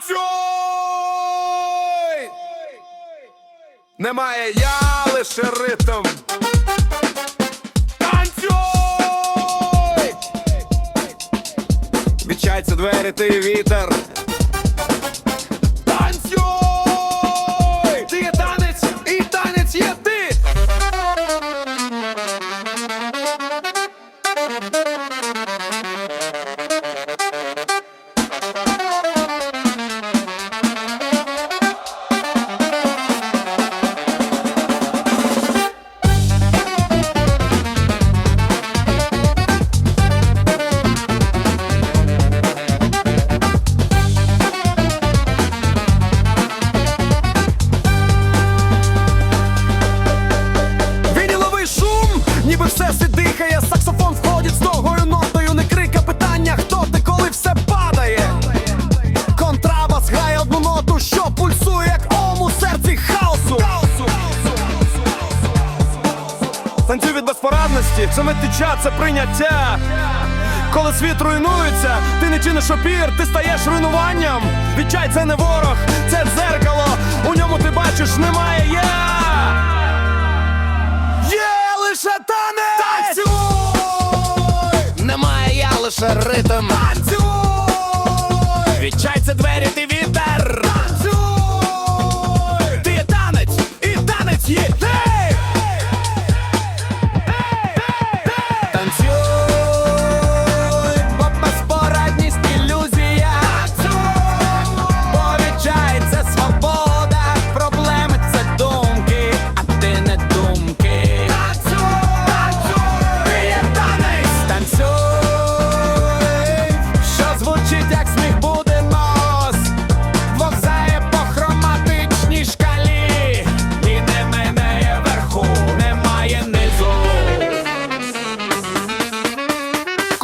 Танцюй! Немає я, лише ритм. Танцюй! Відчайся двері, ти вітер. Дихає, саксофон входить з довгою нотою, не крика питання, хто ти, коли все падає. Контрабас грає одну ноту, що пульсує, як ом у серці хаосу. Танцюй від безпорадності, це миття, це прийняття. Коли світ руйнується, ти не чиниш опір, ти стаєш руйнуванням. Відчай це не ворог, це дзеркало. У ньому ти бачиш, немає я. Лише ритм. Танцюй! Відчай це двері,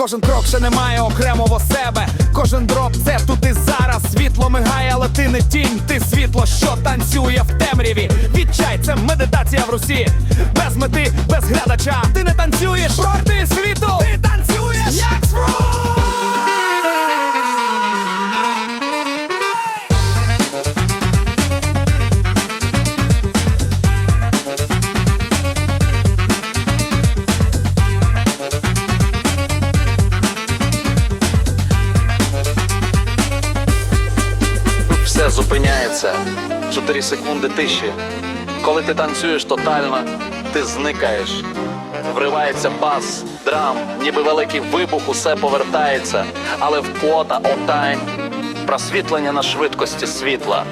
Кожен крок ще не має окремого себе. Кожен дроп це тут і зараз. Світло мигає, але ти не тінь, ти світло, що танцює в темряві. Відчай, це медитація в русі. Без мети, без глядача. Ти не танцюєш проти світу. Ти танцюєш як спрут! Зупиняється. Чотири секунди тиші. Коли ти танцюєш тотально, ти зникаєш. Вривається бас, драм, ніби великий вибух, усе повертається. Але в пота, отайм, просвітлення на швидкості світла.